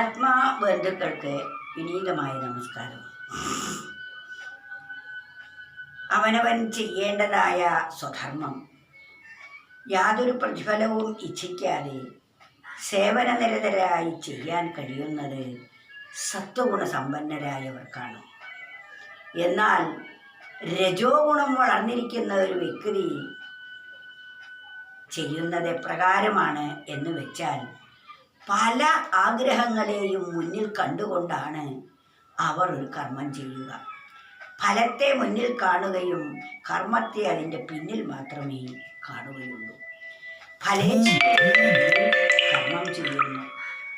ആത്മാബന്ധുക്കൾക്ക് വിനീതമായ നമസ്കാരം. അവനവൻ ചെയ്യേണ്ടതായ സ്വധർമ്മം. യാതൊരു പ്രതിഫലവും ഇച്ഛിക്കാതെ സേവനനിരതരായി ചെയ്യാൻ കഴിയുന്നത് സത്വഗുണ സമ്പന്നരായവർക്കാണ് എന്നാൽ രജോ ഗുണം വളർന്നിരിക്കുന്ന ഒരു വ്യക്തി ചെയ്യുന്നത് എപ്രകാരമാണ് എന്ന് വെച്ചാൽ പല ആഗ്രഹങ്ങളെയും മുന്നിൽ കണ്ടുകൊണ്ടാണ് അവർ ഒരു കർമ്മം ചെയ്യുക. ഫലത്തെ മുന്നിൽ കാണുകയും കർമ്മത്തെ അതിന്റെ പിന്നിൽ മാത്രമേ കാണുകയുള്ളൂ. കർമ്മം ചെയ്യുന്നു.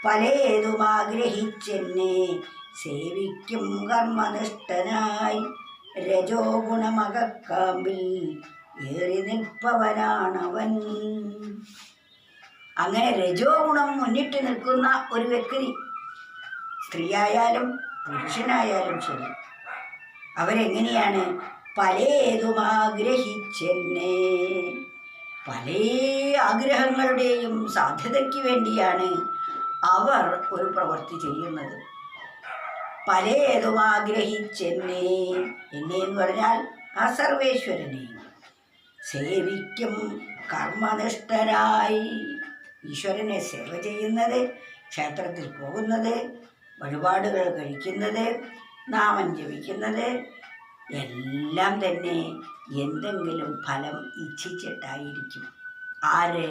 പലേതും ആഗ്രഹിച്ചെന്നെ സേവിക്കും കർമ്മനിഷ്ഠനായി. രജോ ഗുണമകക്കാമ്പിൽ ഏറി നിൽപ്പവനാണവൻ. അങ്ങനെ രജോ ഗുണം മുന്നിട്ട് നിൽക്കുന്ന ഒരു വ്യക്തി സ്ത്രീയായാലും പുരുഷനായാലും ശരി. അവരെങ്ങനെയാണ്? പലേതും ആഗ്രഹിച്ചെന്നെ. പല ആഗ്രഹങ്ങളുടെയും സാധ്യതയ്ക്ക് വേണ്ടിയാണ് അവർ ഒരു പ്രവൃത്തി ചെയ്യുന്നത്. പലേതും ആഗ്രഹിച്ചെന്നെ എന്നെ എന്ന് പറഞ്ഞാൽ ആ സർവേശ്വരനെ. സേവിക്കും കർമ്മനിഷ്ഠരായി. ഈശ്വരനെ സേവ ചെയ്യുന്നത് ക്ഷേത്രത്തിൽ പോകുന്നത് വഴിപാടുകൾ കഴിക്കുന്നത് നാമം ജപിക്കുന്നത് എല്ലാം തന്നെ എന്തെങ്കിലും ഫലം ഇച്ഛിച്ചിട്ടായിരിക്കും. ആര്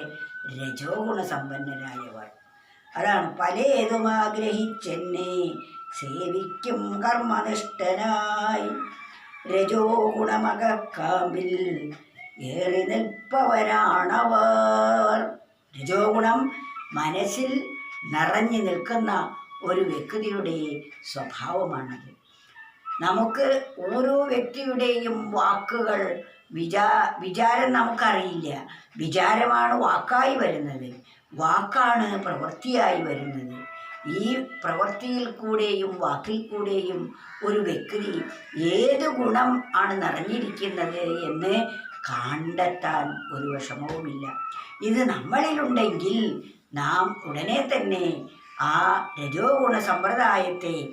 രജോ ഗുണസമ്പന്നരായവർ അതാണ് പലേതും ആഗ്രഹിച്ചെന്നെ സേവിക്കും കർമ്മനിഷ്ഠനായി. രജോ ഗുണമകക്കാമ്പിൽ ഏറി നിൽപ്പവരാണവർ. രജോ ഗുണം മനസ്സിൽ നിറഞ്ഞു നിൽക്കുന്ന ഒരു വ്യക്തിയുടെ സ്വഭാവമാണത്. നമുക്ക് ഓരോ വ്യക്തിയുടെയും വാക്കുകൾ വിചാ വിചാരം നമുക്കറിയില്ല. വിചാരമാണ് വാക്കായി വരുന്നത്. വാക്കാണ് പ്രവൃത്തിയായി വരുന്നത്. ഈ പ്രവൃത്തിയിൽ കൂടെയും വാക്കിൽ കൂടെയും ഒരു വ്യക്തി ഏത് ഗുണം ആണ് നിറഞ്ഞിരിക്കുന്നത് എന്ന് കണ്ടെത്താൻ ഒരു വിഷമവുമില്ല. ഇത് നമ്മളിലുണ്ടെങ്കിൽ നാം ഉടനെ തന്നെ ആ രജോ ഗുണ സമ്പ്രദായത്തെ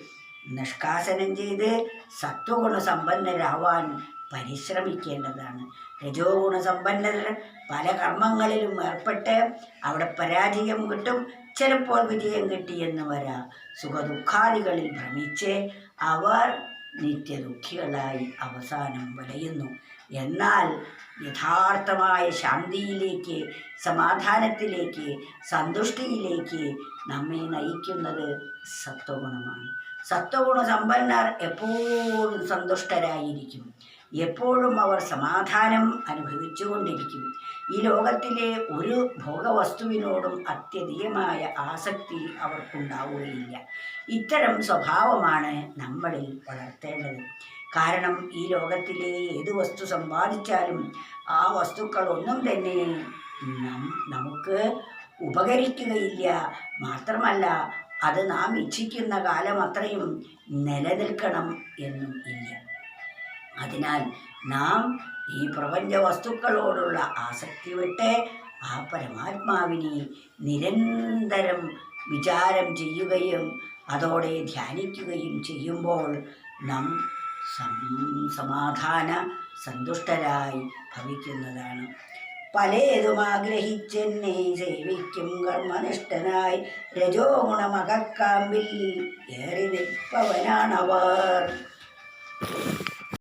നിഷ്കാസനം ചെയ്ത് സത്വഗുണ സമ്പന്നരാവാൻ പരിശ്രമിക്കേണ്ടതാണ്. രജോ ഗുണസമ്പന്നർ പല കർമ്മങ്ങളിലും ഏർപ്പെട്ട് അവിടെ പരാജയം കിട്ടും ചിലപ്പോൾ വിജയം കിട്ടിയെന്ന് വരാം. സുഖദുഃഖാദികളിൽ ഭ്രമിച്ച് അവർ നിത്യദുഃഖികളായി അവസാനം വലയുന്നു എന്നാൽ യഥാർത്ഥമായ ശാന്തിയിലേക്ക് സമാധാനത്തിലേക്ക് സന്തുഷ്ടിയിലേക്ക് നമ്മെ നയിക്കുന്നത് സത്വഗുണമാണ്. സത്വഗുണ സമ്പന്നർ എപ്പോഴും സന്തുഷ്ടരായിരിക്കും. എപ്പോഴും അവർ സമാധാനം അനുഭവിച്ചുകൊണ്ടിരിക്കും. ഈ ലോകത്തിലെ ഒരു ഭോഗവസ്തുവിനോടും അത്യധികമായ ആസക്തി അവർക്കുണ്ടാവുകയില്ല. ഇത്തരം സ്വഭാവമാണ് നമ്മളിൽ വളർത്തേണ്ടത്. കാരണം ഈ ലോകത്തിലെ ഏത് വസ്തു സമ്പാദിച്ചാലും ആ വസ്തുക്കളൊന്നും തന്നെ നമുക്ക് ഉപകരിക്കുകയില്ല. മാത്രമല്ല അത് നാം ഇച്ഛിക്കുന്ന കാലം അത്രയും നിലനിൽക്കണം എന്നും ഇല്ല. അതിനാൽ നാം ഈ പ്രപഞ്ച വസ്തുക്കളോടുള്ള ആസക്തി വിട്ട് ആ പരമാത്മാവിനെ നിരന്തരം വിചാരം ചെയ്യുകയും അതോടെ ധ്യാനിക്കുകയും ചെയ്യുമ്പോൾ നാം സമാധാന സന്തുഷ്ടരായി ഭവിക്കുന്നതാണ്. പലേതും ആഗ്രഹിച്ചെന്നെ സേവിക്കും കർമ്മനിഷ്ഠനായി രജോ ഗുണമകക്കാമ്പിൽ ഏറി നിൽപ്പവനാണവർ